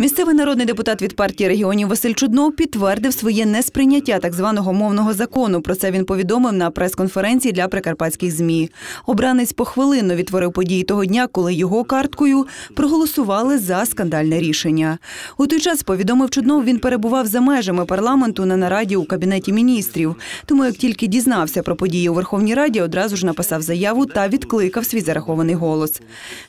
Місцевий народний депутат від партії регіонів Василь Чуднов підтвердив своє несприйняття так званого мовного закону. Про це він повідомив на прес-конференції для прикарпатських змі. Обранець похвилинно відтворив події того дня, коли його карткою проголосували за скандальне рішення. У той час повідомив Чуднов, він перебував за межами парламенту на нараді у кабінеті міністрів. Тому як тільки дізнався про події у Верховній Раді, одразу ж написав заяву та відкликав свій зарахований голос.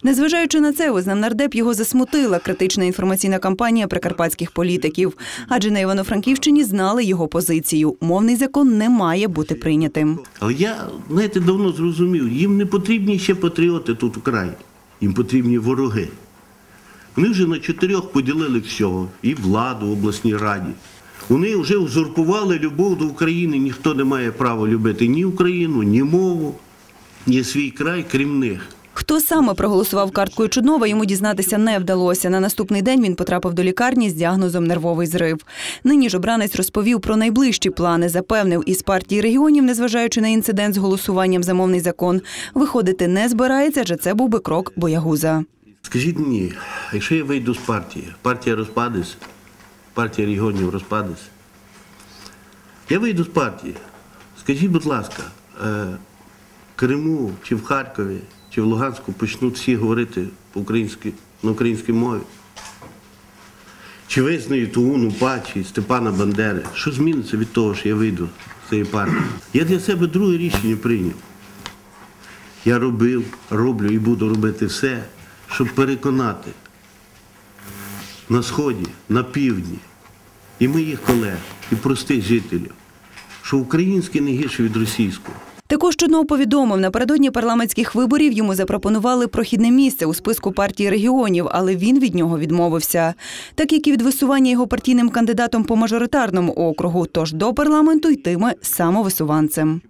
Незважаючи на це, визнав нардеп його засмутила критична інформаційна кампанія прикарпатських політиків, адже на Івано-Франківщині знали його позицію. Мовний закон не має бути прийнятим. Але я, знаєте, давно зрозумів, їм не потрібні ще патріоти тут у краї. Їм потрібні вороги. Вони вже на чотирьох поділили всього, і владу в обласній раді. Вони вже узурпували любов до України. Ніхто не має права любити ні Україну, ні мову, ні свій край, крім них. Хто саме проголосував карткою Чуднова, йому дізнатися не вдалося. На наступний день він потрапив до лікарні з діагнозом нервовий зрив. Нині ж обранець розповів про найближчі плани. Запевнив, із партії регіонів, незважаючи на інцидент з голосуванням за мовний закон, виходити не збирається, адже це був би крок боягуза. Скажіть мені, якщо я вийду з партії, партія розпадеться, партія регіонів розпадеться. Я вийду з партії. Скажіть, будь ласка, е, Криму чи в Харкові, чи в Луганську почнуть всі говорити на українській мові? Чи визнають ОУН, УПА, чи Степана Бандери? Що зміниться від того, що я вийду з цієї партії? Я для себе друге рішення прийняв. Я робив, роблю і буду робити все, щоб переконати на Сході, на півдні і моїх колег, і простих жителів, що українське не гірше від російського. Також Чуднов повідомив, напередодні парламентських виборів йому запропонували прохідне місце у списку партії регіонів, але він від нього відмовився. Так як і від висування його партійним кандидатом по мажоритарному округу, тож до парламенту йтиме самовисуванцем.